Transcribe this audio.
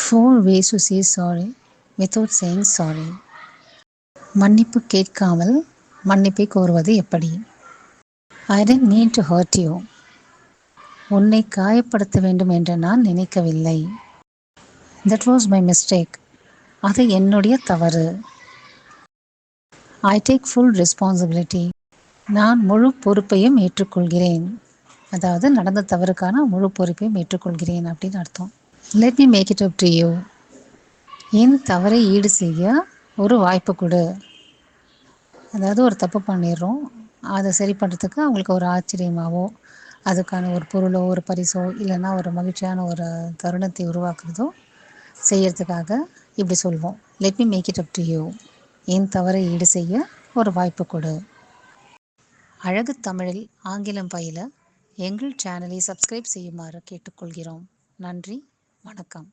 Four ways to say sorry without saying sorry மன்னிப்பு கேட்காமல் மன்னிப்பை கோருவது எப்படி? I didn't mean to hurt you உன்னை காயப்படுத்த வேண்டும் என்று நான் நினைக்கவில்லை. தட் வாஸ் மை மிஸ்டேக் அது என்னுடைய தவறு. ஐ டேக் ஃபுல் ரெஸ்பான்சிபிலிட்டி நான் முழு பொறுப்பையும் ஏற்றுக்கொள்கிறேன். அதாவது நடந்த தவறுக்கான முழு பொறுப்பையும் ஏற்றுக்கொள்கிறேன் அப்படின்னு அர்த்தம். Let me make it up to you என் தவறை ஈடு செய்ய ஒரு வாய்ப்பு கொடு. அதாவது ஒரு தப்பு பண்ணிடுறோம். அதை சரி பண்ணுறதுக்கு அவங்களுக்கு ஒரு ஆச்சரியமாகவோ அதுக்கான ஒரு பொருளோ ஒரு பரிசோ இல்லைன்னா ஒரு மகிழ்ச்சியான ஒரு தருணத்தை உருவாக்குறதோ செய்யறதுக்காக இப்படி சொல்வோம். Let me make it up to you என் தவறை ஈடு செய்ய ஒரு வாய்ப்பு கொடு. அழகு தமிழில் ஆங்கிலம் பயில எங்கள் சேனலை சப்ஸ்கிரைப் செய்யுமாறு கேட்டுக்கொள்கிறோம். நன்றி. வணக்கம்.